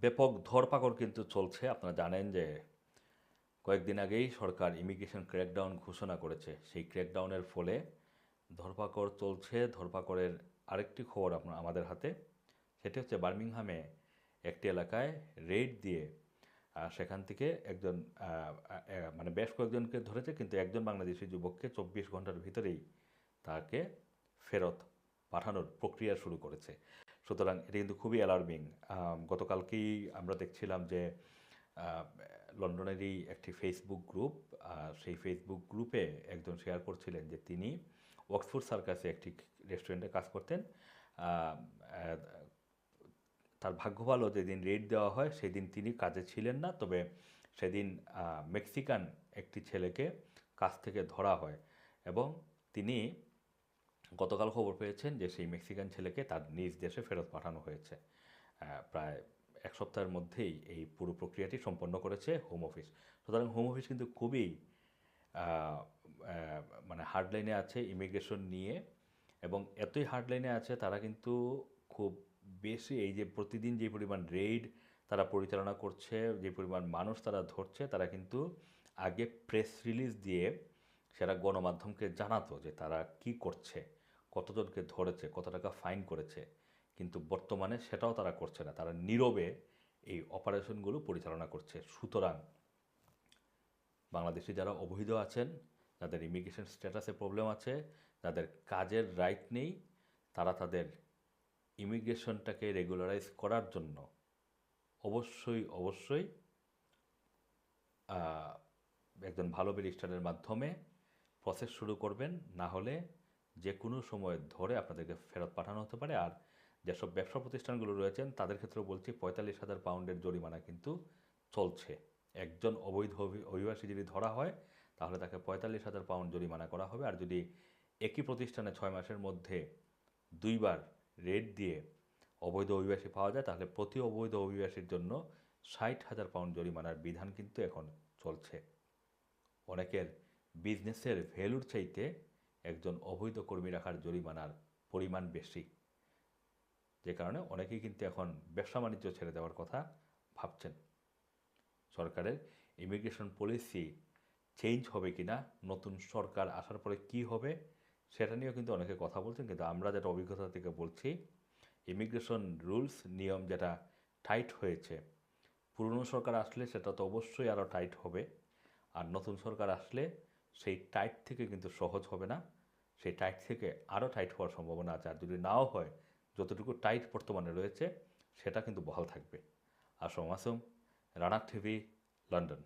ব্যাপক ধরপাকড় কিন্তু চলছে। আপনারা জানেন যে কয়েকদিন আগেই সরকার ইমিগ্রেশন ক্র্যাকডাউন ঘোষণা করেছে। সেই ক্র্যাকডাউনের ফলে ধরপাকড় চলছে। ধরপাকড়ের আরেকটি খবর আপনার আমাদের হাতে, সেটি হচ্ছে বার্মিংহামে একটি এলাকায় রেড দিয়ে সেখান থেকে একজন মানে বেশ কয়েকজনকে ধরেছে, কিন্তু একজন বাংলাদেশি যুবককে চব্বিশ ঘণ্টার ভিতরেই তাকে ফেরত পাঠানোর প্রক্রিয়া শুরু করেছে। সুতরাং এটি কিন্তু খুবই অ্যালার্মিং গতকালকেই আমরা দেখছিলাম যে লন্ডনেরই একটি ফেসবুক গ্রুপ সেই ফেসবুক গ্রুপে একজন শেয়ার করছিলেন যে তিনি অক্সফোর্ড সার্কাসে একটি রেস্টুরেন্টে কাজ করতেন। তার ভাগ্য ভালো যেদিন রেড দেওয়া হয়, সেদিন তিনি কাজে ছিলেন না। তবে সেদিন মেক্সিকান একটি ছেলেকে কাছ থেকে ধরা হয় এবং তিনি গতকাল খবর পেয়েছেন যে সেই মেক্সিকান ছেলেকে তার নিজ দেশে ফেরত পাঠানো হয়েছে। প্রায় এক সপ্তাহের মধ্যেই এই পুরো প্রক্রিয়াটি সম্পন্ন করেছে হোম অফিস। সুতরাং হোম অফিস কিন্তু খুবই মানে হার্ডলাইনে আছে ইমিগ্রেশন নিয়ে এবং এতই হার্ডলাইনে আছে তারা কিন্তু খুব বেশি এই যে প্রতিদিন যে পরিমাণ রেইড তারা পরিচালনা করছে, যে পরিমাণ মানুষ তারা ধরছে, তারা কিন্তু আগে প্রেস রিলিজ দিয়ে সেটা গণমাধ্যমকে জানাতো যে তারা কি করছে। কতজনকে ধরেছে, কত টাকা ফাইন করেছে, কিন্তু বর্তমানে সেটাও তারা করছে না। তারা নীরবে এই অপারেশনগুলো পরিচালনা করছে। সুতরাং বাংলাদেশি যারা অবৈধ আছেন, যাদের ইমিগ্রেশন স্ট্যাটাসে প্রবলেম আছে, যাদের কাজের রাইট নেই, তারা তাদের ইমিগ্রেশনটাকে রেগুলারাইজ করার জন্য অবশ্যই অবশ্যই একজন ভালো ব্যারিস্টারের মাধ্যমে প্রসেস শুরু করবেন। না হলে যে কোনো সময় ধরে আপনাদেরকে ফেরত পাঠানো হতে পারে। আর যেসব ব্যবসা প্রতিষ্ঠানগুলো রয়েছেন, তাদের ক্ষেত্রেও বলছি পঁয়তাল্লিশ হাজার পাউন্ডের জরিমানা কিন্তু চলছে। একজন অবৈধ অভি- অভিবাসী যদি ধরা হয়, তাহলে তাকে পঁয়তাল্লিশ হাজার পাউন্ড জরিমানা করা হবে। আর যদি একই প্রতিষ্ঠানে ছয় মাসের মধ্যে দুইবার রেড দিয়ে অবৈধ অভিবাসী পাওয়া যায়, তাহলে প্রতি অবৈধ অভিবাসীর জন্য ষাট হাজার পাউন্ড জরিমানার বিধান কিন্তু এখন চলছে। অনেকের বিজনেসের ভ্যালুর চাইতে একজন অবৈধ কর্মী রাখার জরিমানার পরিমাণ বেশি। যে কারণে অনেকেই কিন্তু এখন ব্যবসা বাণিজ্য ছেড়ে দেওয়ার কথা ভাবছেন। সরকারের ইমিগ্রেশন পলিসি চেঞ্জ হবে কি না নতুন সরকার আসার পরে কি হবে, সেটা নিয়েও কিন্তু অনেকে কথা বলছেন। কিন্তু আমরা যেটা অভিজ্ঞতা থেকে বলছি ইমিগ্রেশন রুলস নিয়ম যেটা টাইট হয়েছে, পুরনো সরকার আসলে সেটা তো অবশ্যই আরও টাইট হবে। আর নতুন সরকার আসলে সেই টাইট থেকে কিন্তু সহজ হবে না। সেই টাইট থেকে আরও টাইট হওয়ার সম্ভাবনা আছে। আর যদি নাও হয়, যতটুকু টাইট বর্তমানে রয়েছে, সেটা কিন্তু বহাল থাকবে। Assam Assam Rana TV, London.